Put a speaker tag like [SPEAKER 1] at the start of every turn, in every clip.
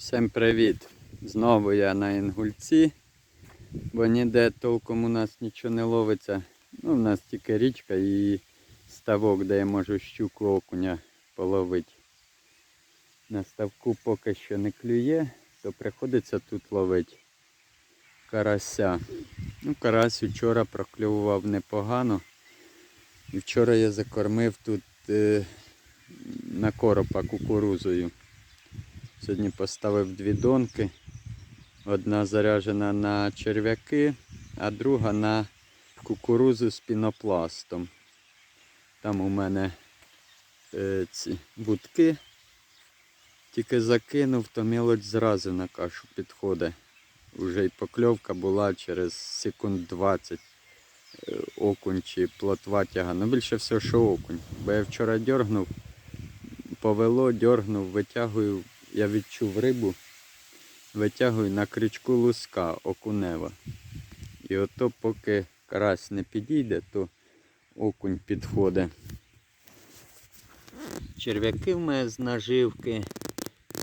[SPEAKER 1] Всім привіт! Знову я на Інгульці, бо ніде толком у нас нічого не ловиться. Ну, у нас тільки річка і ставок, де я можу щуку окуня половити. На ставку поки що не клює, то приходиться тут ловити карася. Ну, карась вчора проклював непогано. І вчора я закормив тут е, на коропа кукурузою. Сьогодні поставив дві донки. Одна заряджена на черв'яки, а друга на кукурузу з пінопластом. Там у мене е, ці будки. Тільки закинув, то мілоч зразу на кашу підходить. Уже й покльовка була через секунд 20 е, окунь чи плотва тяга. Ну більше все, що окунь. Бо я вчора дергнув, повело, дергнув, витягую, я відчув рибу, витягую на крючку луска окунева. І ото поки карась не підійде, то окунь підходить. Черв'яки в мене з наживки,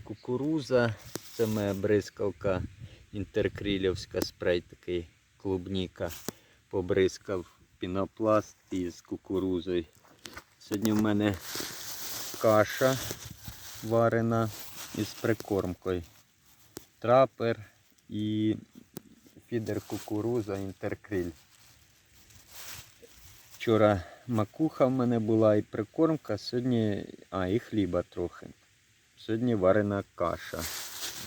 [SPEAKER 1] кукуруза, це моя бризкалка інтеркрилівська спрей такий клубніка. Побризкав пінопласт із кукурузою. Сьогодні в мене каша варена із прикормкою. Трапер і фідер кукуруза інтеркриль. Вчора макуха в мене була і прикормка, сьогодні, а, і хліба трохи. Сьогодні варена каша.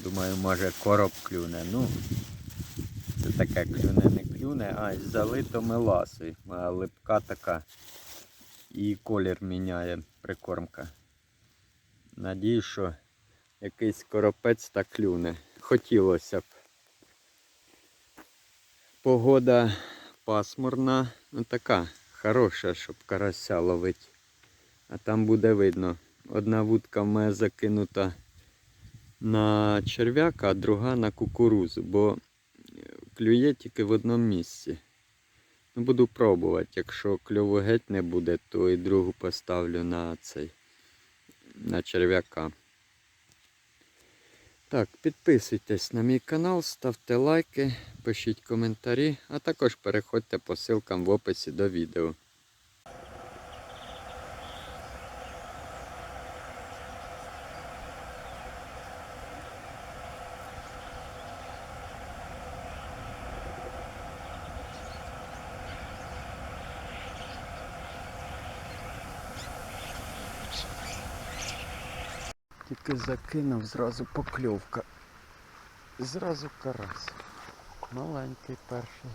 [SPEAKER 1] Думаю, може короб клюне. Ну, це таке клюне, не клюне, а залито меласою. Липка така. І колір міняє прикормка. Надію, що якийсь коропець та клюне. Хотілося б. Погода пасмурна, ну така хороша, щоб карася ловити. А там буде видно. Одна вудка в мене закинута на черв'яка, а друга на кукурузу, бо клює тільки в одному місці. Ну, буду пробувати. Якщо кльову геть не буде, то і другу поставлю на цей на черв'яка. Так, підписуйтесь на мій канал, ставте лайки, пишіть коментарі, а також переходьте по ссылкам в описі до відео. Тільки закинув, зразу покльовка. Зразу карась. Маленький перший.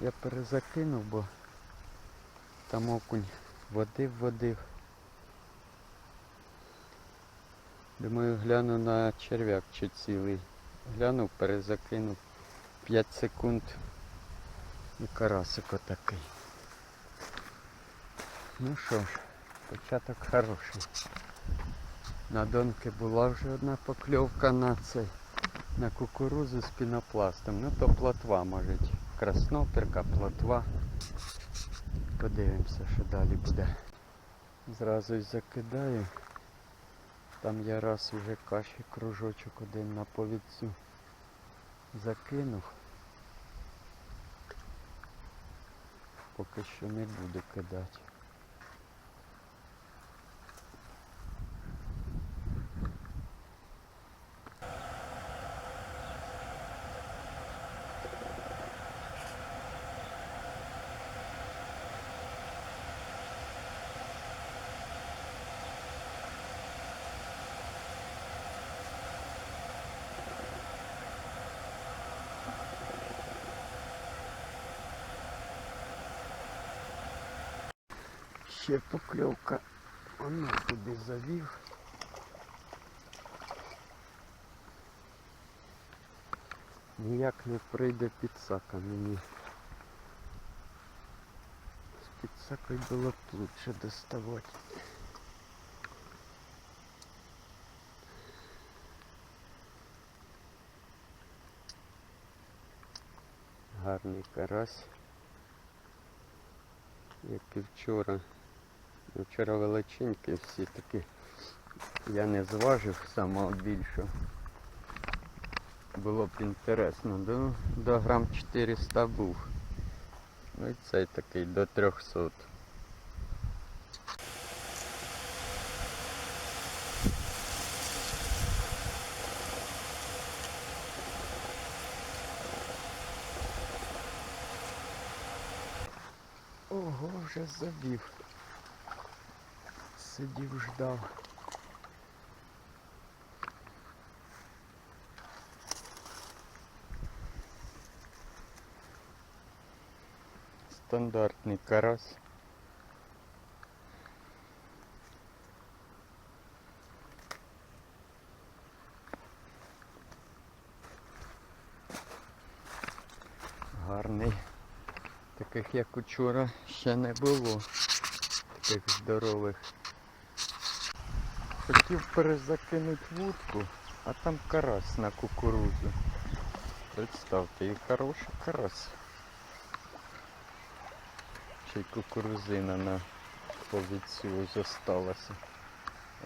[SPEAKER 1] Я перезакинув, бо там окунь водив, водив. Думаю, гляну на черв'як чи цілий. Глянув, перезакинув. 5 секунд і карасик отакий. Ну що ж, початок хороший. На донки була вже одна покльовка на цей, на кукурузу з пінопластом. Ну то плотва може. Красноперка, плотва. Подивимося, що далі буде. Зразу й закидаю. Там я раз вже каші кружочок один на повідцю закинув. Поки що не буду кидати. Ще покльовка. Воно куди завів. Ніяк не прийде підсака мені. З підсакою було б лучше доставати. Гарний карась. Як і вчора. Вчора величенькі всі такі Я не зважив самого більшого. Було б інтересно, до, до грам 400 був. Ну і цей такий до 300. Ого, вже забів. Сидів, ждав. Стандартний карась. Гарний. Таких як учора ще не було. Таких здорових. Хотів перезакинути вудку, а там карась на кукурузу. Представте, і хороший карась. Ще кукурузина на позицію зосталася.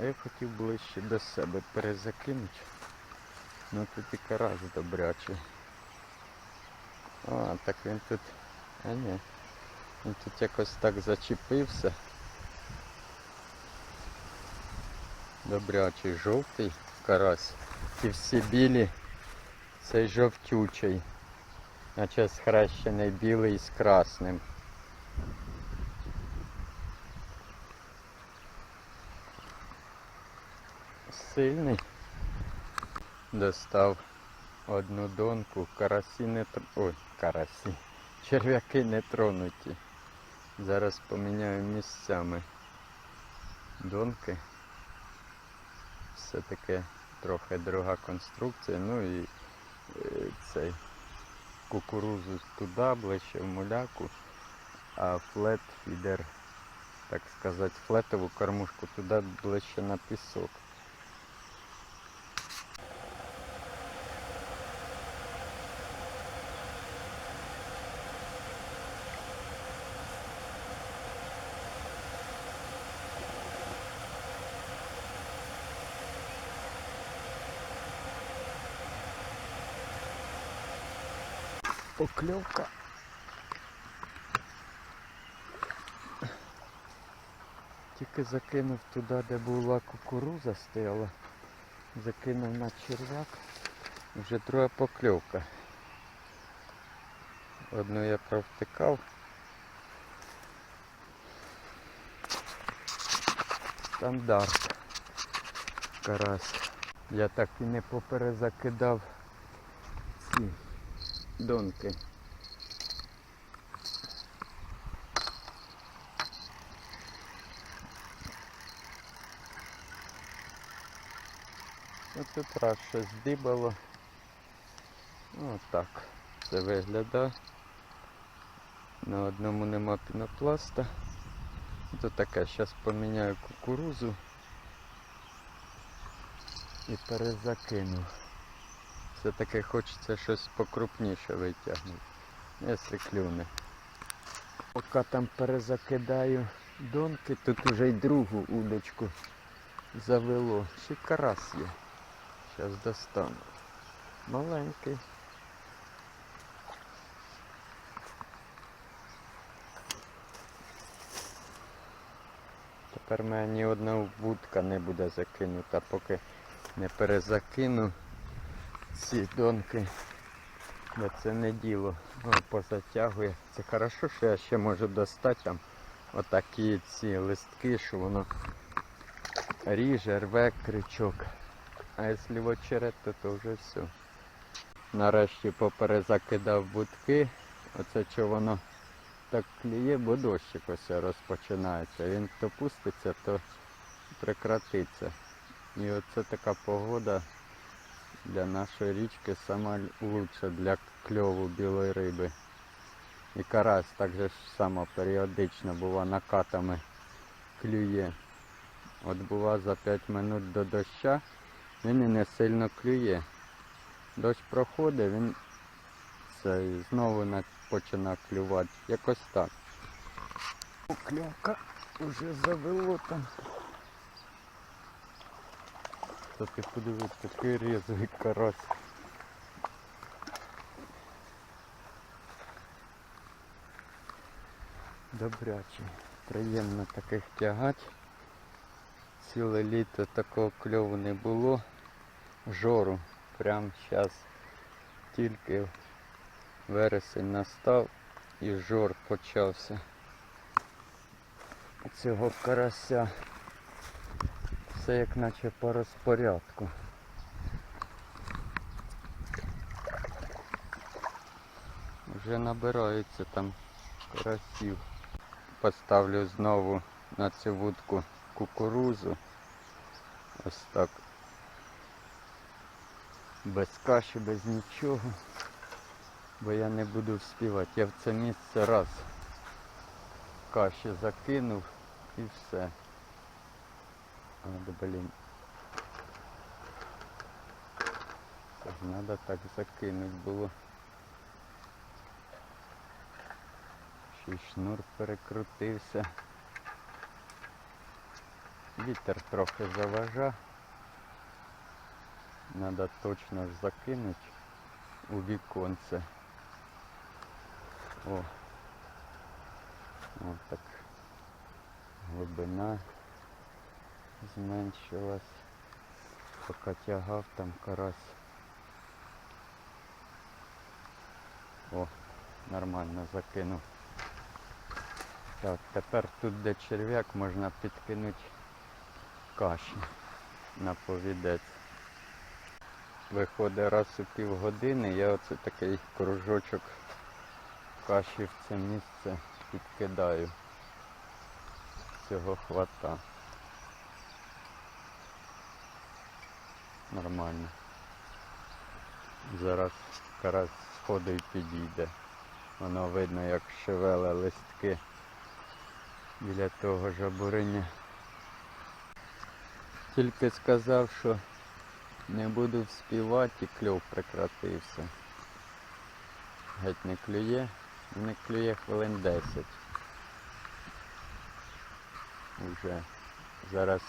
[SPEAKER 1] А я хотів ближче до себе перезакинути. Ну тут і карась добрячий. А, так він тут. А ні. Він тут якось так зачепився. Добрячий жовтий карась. Ті всі білі, цей жовтючий. Наче схрещений білий з красним. Сильний. Достав одну донку, карасі не тр... Ой, карасі. Черв'яки не тронуті. Зараз поміняю місцями донки. Все таки трохи дорога конструкція. Ну і е, цей кукурузу туди, ближче в муляку, а флет фідер, так сказати, флетову кормушку туди ближче на пісок. Покльовка. Тільки закинув туди, де була кукуруза стояла. Закинув на черв'як. Вже друга покльовка. Одну я провтикав. Стандарт. Карась. Я так і не поперезакидав донки. Ось тут раз щось здибало. Отак це виглядає. На одному нема пінопласта. Тут таке, зараз поміняю кукурузу і перезакину. Все-таки хочеться щось покрупніше витягнути. Якщо клюне. Поки там перезакидаю донки, тут уже й другу удочку завело. Ще й карась є. Зараз достану. Маленький. Тепер мене ні одна вудка не буде закинута, поки не перезакину ці донки. Бо це не діло. О, позатягує. Це хорошо, що я ще можу достати там отакі ці листки, що воно ріже, рве крючок. А якщо в очерет, то, вже все. Нарешті поперезакидав будки. Оце що воно так клює, бо дощик ось розпочинається. Він то пуститься, то прекратиться. І оце така погода для нашої річки сама лучша для кльову білої риби. І карась так же само періодично бува накатами клює. От бува за 5 минут до доща він і не сильно клює. Дощ проходить, він це, знову починає клювати. Якось так. Покльовка вже завело там. Та ти подивись, такий різовий карась. Добрячий. Приємно таких тягати. Ціле літо такого кльову не було. Жору. Прям зараз тільки вересень настав і жор почався. Цього карася все як наче по розпорядку. Вже набираються там карасів. Поставлю знову на цю вудку кукурузу. Ось так. Без каші, без нічого. Бо я не буду вспівати. Я в це місце раз каші закинув і все. Це ж треба так закинути було. Ще шнур перекрутився. Вітер трохи заважа. Треба точно ж закинути у віконце. О. О, так. Глибина зменшилась. Поки тягав там карась. О, нормально закинув. Так, тепер тут де черв'як можна підкинути каші на повідець. Виходить раз у півгодини, я оце такий кружочок каші в це місце підкидаю. Цього хвата. Нормально. Зараз карась сходить підійде. Воно видно, як шевеле листки біля того жабуриня. Тільки сказав, що не буду вспівати і кльов прекратився. Геть не клює, не клює хвилин 10. Уже зараз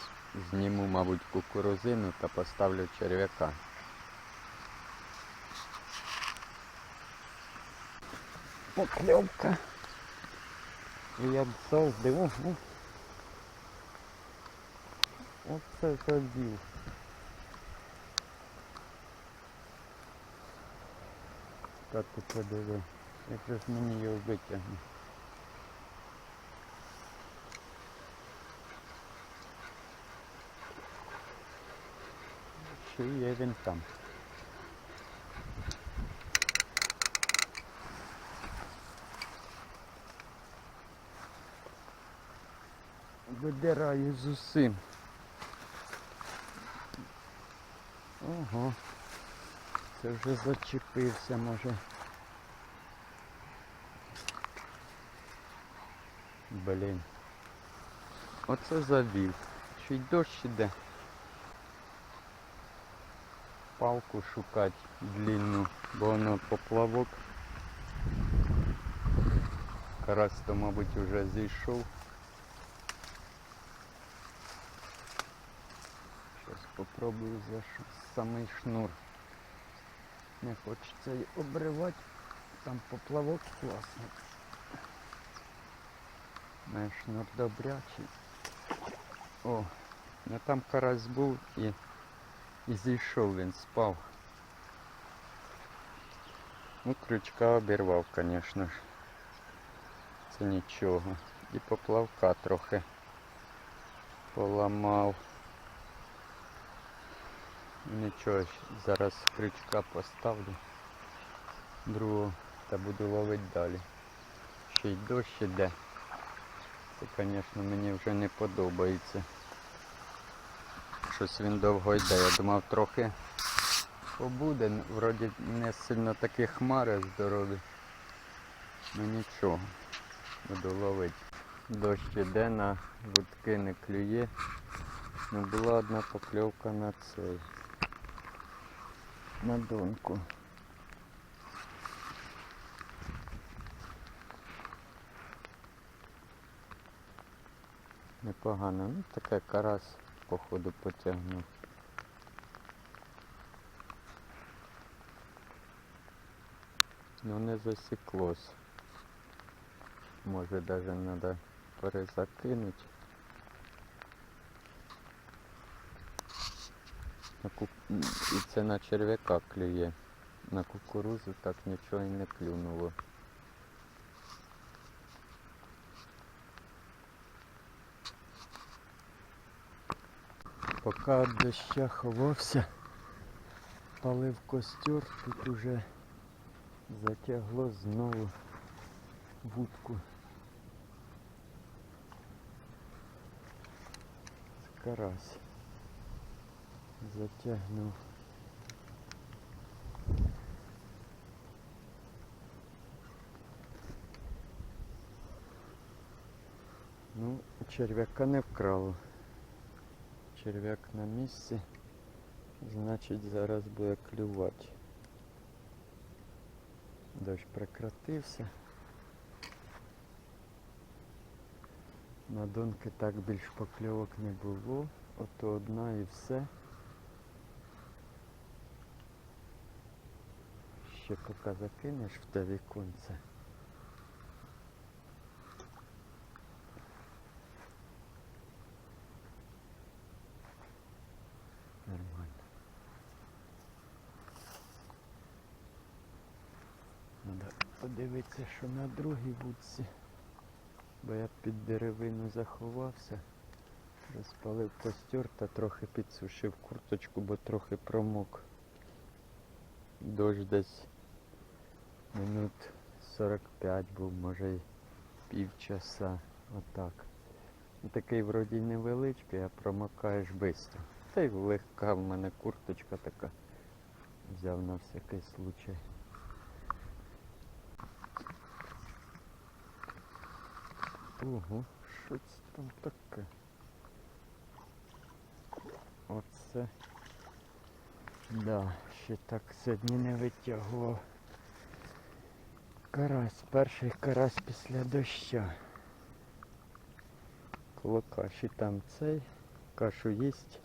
[SPEAKER 1] зніму, мабуть, кукурузину та поставлю черв'яка. Покльовка. І я завжди. О, о. Оце забів. Так ти подиви. Як же ж мені його витягне? Чи є він там? Видираю з. Ого. Це вже зачепився, може. Блін. Оце завів. Ще й дощ іде. Палку шукати длинну, бо воно поплавок. Карась то, мабуть, вже зійшов. Зараз попробую за самий шнур. Не хочеться й обривати. Там поплавок класний. Має шнур добрячий. О, ну там карась був і, і зійшов він, спав. Ну, крючка обірвав, звісно ж. Це нічого. І поплавка трохи поламав. Нічого, зараз крючка поставлю другого та буду ловити далі. Ще й дощ іде. Це, звісно, мені вже не подобається. Щось він довго йде. Я думав трохи побуде. Вроді не сильно такі хмари здорові. Ну нічого. Буду ловити. Дощ іде на вудки не клює. Ну була одна покльовка на цей. На донку. Непогано. Ну таке карась походу потягнув. Ну не засіклось. Може даже треба перезакинути. І це на черв'яка клює. На кукурузу так нічого і не клюнуло. Поки від доща ховався, палив костер, тут уже затягло знову вудку. Карась. Затягнув. Ну, черв'яка не вкрало. Черв'як на місці. Значить зараз буде клювати. Дощ прекратився. На донки так більш покльовок не було. Ото одна і все. Ще поки закинеш в те віконце. Нормально. Надо подивитися, що на другій вудці. Бо я під деревину заховався, розпалив костер та трохи підсушив курточку, бо трохи промок. Дощ десь минут 45 був, може й півчаса. Отак. Ну, Такий вроді невеличкий, а промокаєш швидко. Та й легка в мене курточка така. Взяв на всякий случай. Ого, що це там таке? Оце. Да, ще так сьогодні не витягував. Карась, перший карась після доща. Коло каші там цей, кашу їсть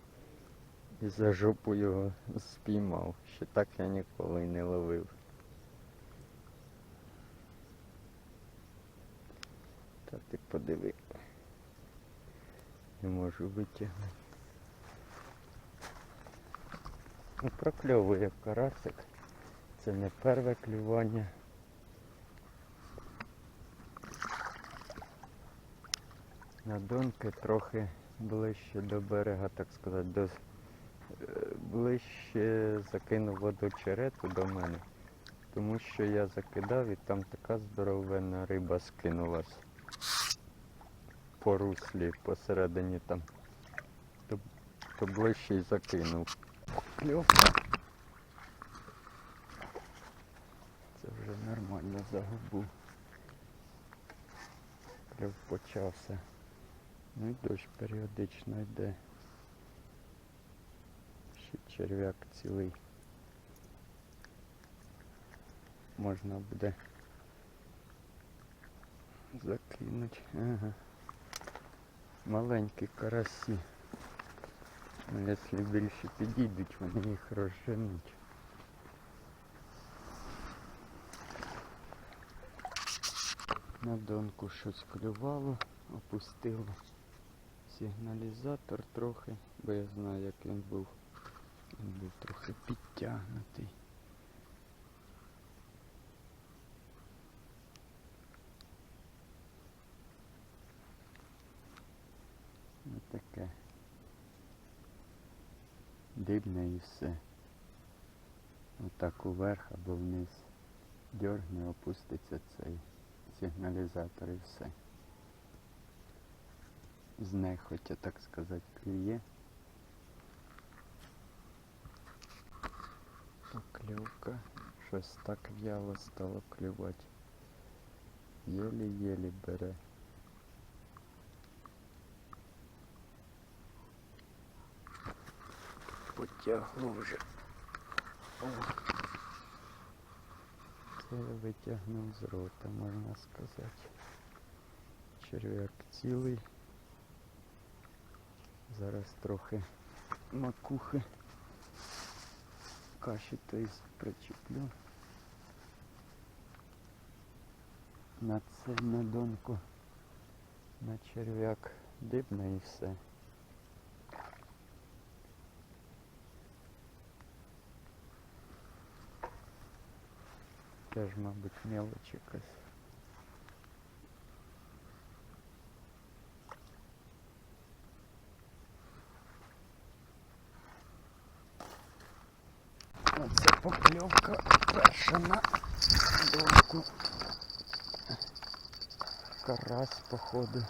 [SPEAKER 1] і за жопу його спіймав. Ще так я ніколи не ловив. Та ти подиви. Не можу витягнути. Ну, прокльовує карасик. Це не перше клювання. На донки трохи ближче до берега, так сказати, до, е, ближче закинув водочерету до мене. Тому що я закидав і там така здоровенна риба скинулась по руслі посередині там. То, то ближче й закинув. Кльовка. Це вже нормально загубу. Кльов почався. Ну і дощ періодично йде. Ще черв'як цілий. Можна буде закинути. Ага. Маленькі карасі. Ну, якщо більше підійдуть, вони їх розженуть. На донку щось клювало, опустило сигналізатор трохи, бо я знаю як він був. Він був трохи підтягнутий. Ось таке. Дибне і все. Отак уверх або вниз. Дьоргне, опуститься цей сигналізатор і все. Знехотя, так сказати, клює. Покльовка. Щось так в'яло стало клювати. Єлі-єлі бере. Потягло вже. Це витягнув з рота, можна сказати. Черв'як цілий. Зараз трохи макухи. Каші то й причеплю. на це на донку, на черв'як дибне і все. Теж, мабуть, мелоч якась. Оце покльовка перша на донку. Карась, походу.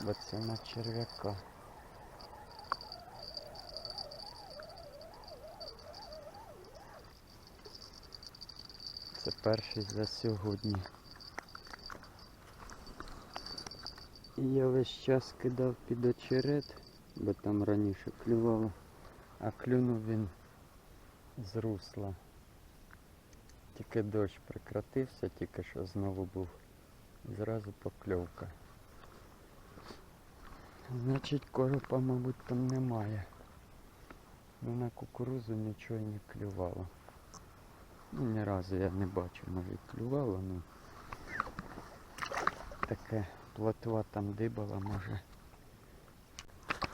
[SPEAKER 1] Бо це на черв'яка. Це перший за сьогодні. І я весь час кидав під очерет, бо там раніше клювало, а клюнув він з русла. Тільки дощ прекратився, тільки що знову був. Зразу покльовка. Значить коропа, мабуть, там немає. Ну на кукурузу нічого не клювало. Ну, ні разу я не бачив, навіть клювало, ну таке плотва там дибала, може.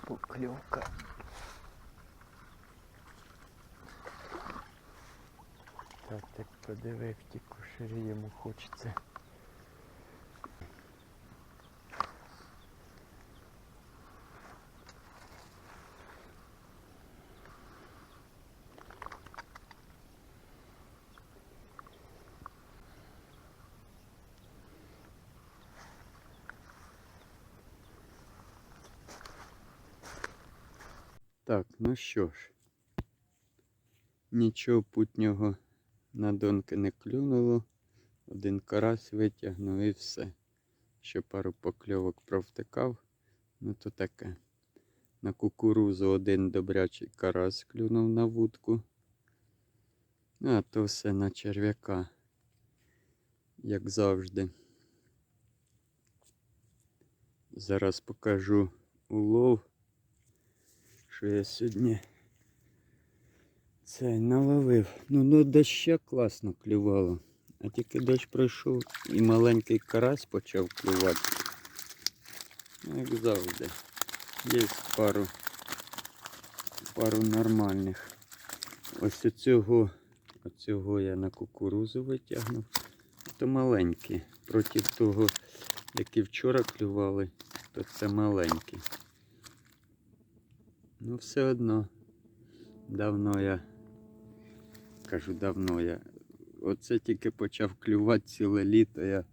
[SPEAKER 1] Покльовка. Так, так подивив ті кошері йому хочеться. Так, ну що ж. Нічого путнього на донки не клюнуло. Один карась витягнув і все. Ще пару покльовок провтикав. Ну то таке. На кукурузу один добрячий карась клюнув на вудку. А то все на черв'яка. Як завжди. Зараз покажу улов, що я сьогодні цей наловив. Ну, ну доща класно клювало. А тільки дощ пройшов і маленький карась почав клювати. Ну, як завжди. Є пару, пару нормальних. Ось оцього, оцього я на кукурузу витягнув. То маленькі. Проти того, які вчора клювали, то це маленькі. Ну, все одно. Давно я кажу, давно я. Оце тільки почав клювати ціле літо. Я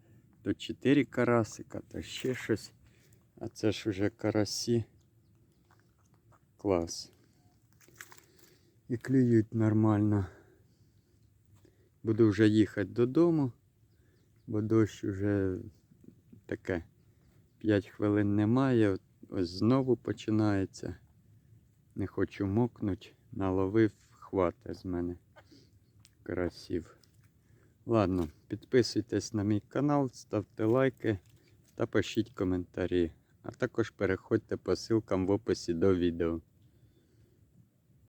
[SPEAKER 1] то 4 карасика, то ще щось. А це ж вже карасі. Клас. І клюють нормально. Буду вже їхати додому, бо дощ вже таке 5 хвилин немає. Ось знову починається. Не хочу мокнуть, наловив, хвата з мене Красів. Ладно, підписуйтесь на мій канал, ставте лайки та пишіть коментарі. А також переходьте по ссылкам в описі до відео.